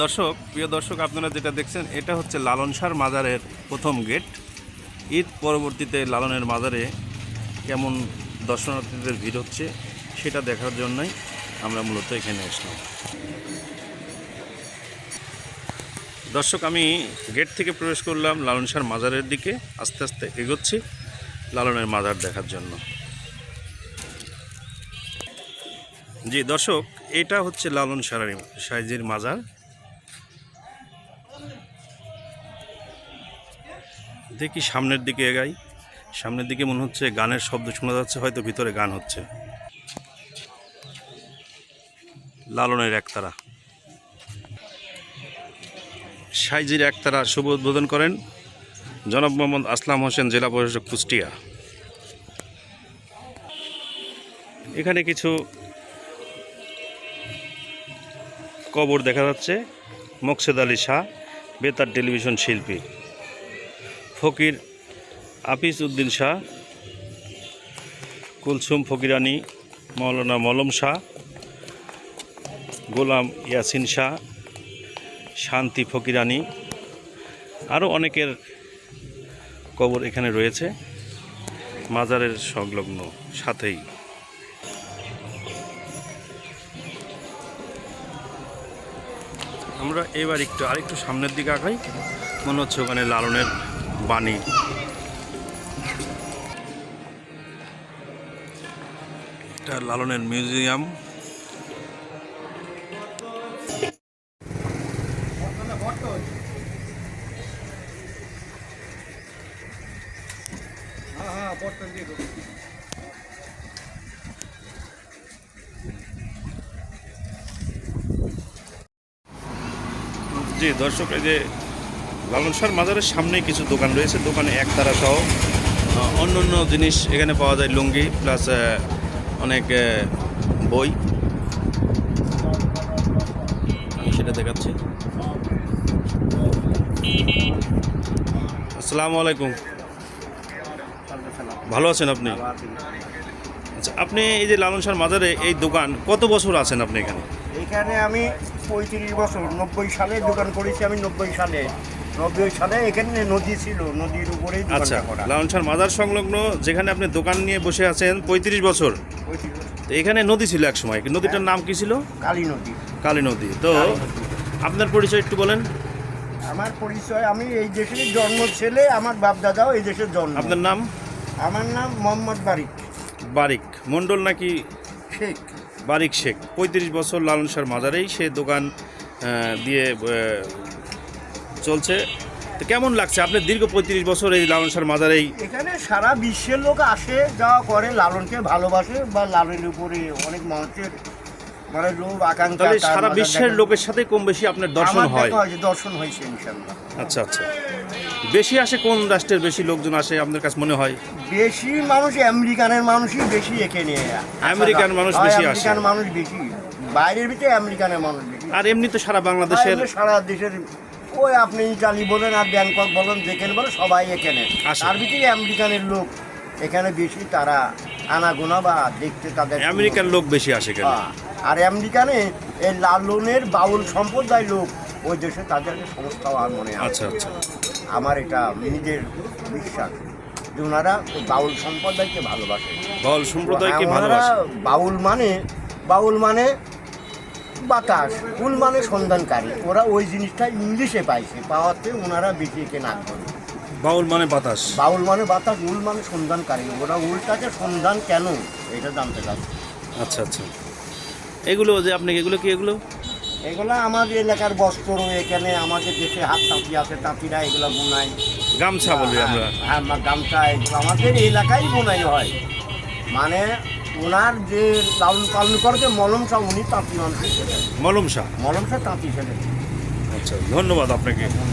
দর্শক, প্রিয় দর্শক, আপনারা যেটা দেখছেন, এটা হচ্ছে লালন শাহর মাজারের প্রথম গেট। ঈদ পরবর্তীতে লালনের মাজারে কেমন দর্শনার্থীদের ভিড় হচ্ছে, সেটা দেখার জন্যই আমরা মূলত এখানে আসলাম। দর্শক, আমি গেট থেকে প্রবেশ করলাম লালন শাহর মাজারের দিকে। আস্তে আস্তে এগোচ্ছি লালনের মাজার দেখার জন্য। জি, দর্শক, এটা হচ্ছে লালন সারারি সাইজির মাজার। দেখি সামনের দিকে এগাই। সামনের দিকে মনে হচ্ছে গানের শব্দ শোনা যাচ্ছে, হয়তো ভিতরে গান হচ্ছে। লালনের একতারা। সাইজির একতারা শুভ উদ্বোধন করেন জনাব মোহাম্মদ আসলাম হোসেন, জেলা প্রশাসক কুষ্টিয়া। এখানে কিছু কবর দেখা যাচ্ছে, মকসেদ আলী শাহ, বেতার টেলিভিশন শিল্পী। ফকির আফিস উদ্দিন শাহ, কুলসুম ফকিরানি মৌলানা মলম শাহ, গোলাম ইয়াসিন শাহ, শান্তি ফকিরানি আরও অনেকের কবর এখানে রয়েছে। মাজারের সংলগ্ন সাথেই। আমরা এবার একটু আরেকটু সামনের দিকে আগাই। মনে হচ্ছে ওখানে লালনের বাণী। এটা লালনের মিউজিয়াম। জি দর্শক এই যে লালন শাহর মাজারের সামনে কিছু দোকান রয়েছে। দোকানে একতারা সহ অন্য অন্য জিনিস এখানে পাওয়া যায়, লুঙ্গি, প্লাস অনেক বই। সেটা দেখাচ্ছি। আসসালামু আলাইকুম। ভালো আছেন আপনি? আচ্ছা আপনি এই যে লালন শাহর মাজারে এই দোকান কত বছর আছেন আপনি এখানে? এখানে আমি পঁয়ত্রিশ বছর, নব্বই সালে দোকান করেছি আমি, নব্বই সালে। নব্বই সালে এখানে নদী ছিল নদীর উপরেই আচ্ছা দোকানটা লালন শাহর মাজার সংলগ্ন যেখানে আপনি দোকান নিয়ে বসে আছেন পঁয়ত্রিশ বছর। 35 বছর। তো এখানে নদী ছিল এক সময় নদীটার নাম কি ছিল? কালী নদী। কালী নদী। তো আপনার পরিচয় একটু বলেন। আমার পরিচয় আমি এই দেশের জন্ম ছেলে আমার বাপ দাদাও এই দেশের জন্ম। আপনার নাম? আমার নাম মোহাম্মদ বারিক। বারিক মণ্ডল নাকি? শেখ। বারিক শেখ পঁয়ত্রিশ বছর লালন শাহর মাজারেই সে দোকান দিয়ে চলছে। তো কেমন লাগছে? আপনার দীর্ঘ পঁয়ত্রিশ বছর এই লালন শাহর মাজারেই এখানে সারা বিশ্বের লোক আসে যাওয়া করে লালনকে ভালোবাসে বা লালনের উপরে অনেক মানুষের মানে লোক আকাঙ্ক্ষা তাহলে সারা বিশ্বের লোকের সাথে কম বেশি আপনার দর্শন হয়। দর্শন হয়েছে ইনশাল্লাহ আচ্ছা আচ্ছা। বেশি আসে কোন রাষ্ট্রের বেশি লোকজন আসে? আপনার কাছে মনে হয়? বেশি মানুষ আমেরিকানের মানুষই বেশি এখানে আমেরিকান মানুষ বেশি আসে। আমেরিকান মানুষ বেশি। বাইরের ভিতরে আমেরিকানের মানুষ বেশি। আর এমনি তো সারা বাংলাদেশের সারা দেশের ওই আপনি ইটালি বলেন আর ব্যাংকক বলেন যেখানে বলেন সবাই এখানে। তার ভিতরে আমেরিকানের লোক এখানে বেশি তারা আনাগোনা বা দেখতে তাদের আমেরিকান লোক বেশি আসে কেন হ্যাঁ, আর আমেরিকানে এই লালনের বাউল সম্প্রদায় লোক ওই দেশে তাদেরকে সংস্থা আর মনে আচ্ছা আচ্ছা। আমার এটা নিজের বিশ্বাস যে ওনারা বাউল সম্প্রদায়কে ভালোবাসে। বাউল সম্প্রদায়কে হ্যাঁ, ভালোবাসে। বাউল মানে বাউল মানে বাতাস কুল মানে সন্ধানকারী। ওরা ওই জিনিসটা ইংলিশে পাইছে পাওয়াতে ওনারা বেশি একে নাক করে বাউল মানে বাতাস। বাউল মানে বাতাস উল মানে সন্ধানকারী। ওরা উলটাকে সন্ধান কেন? এটা জানতে চাচ্ছে। আচ্ছা আচ্ছা। এগুলো যে আপনি এগুলো কি এগুলো? এগুলো আমাদের এলাকার বস্ত্র এখানে আমাদের দেশে হাত তাঁতি আছে তাঁতিরা এগুলো বোনায়। গামছা বলি আমরা। হ্যাঁ আমার গামছা এগুলো আমাদের এলাকায় বোনাই হয়। মানে ওনার যে লালন পালন করতে মলম শাহ উনি তাঁতি মানুষ মলম শাহ? মলম শাহ তাঁতি ছিলেন আচ্ছা ধন্যবাদ আপনাকে। ধন্যবাদ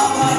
আমার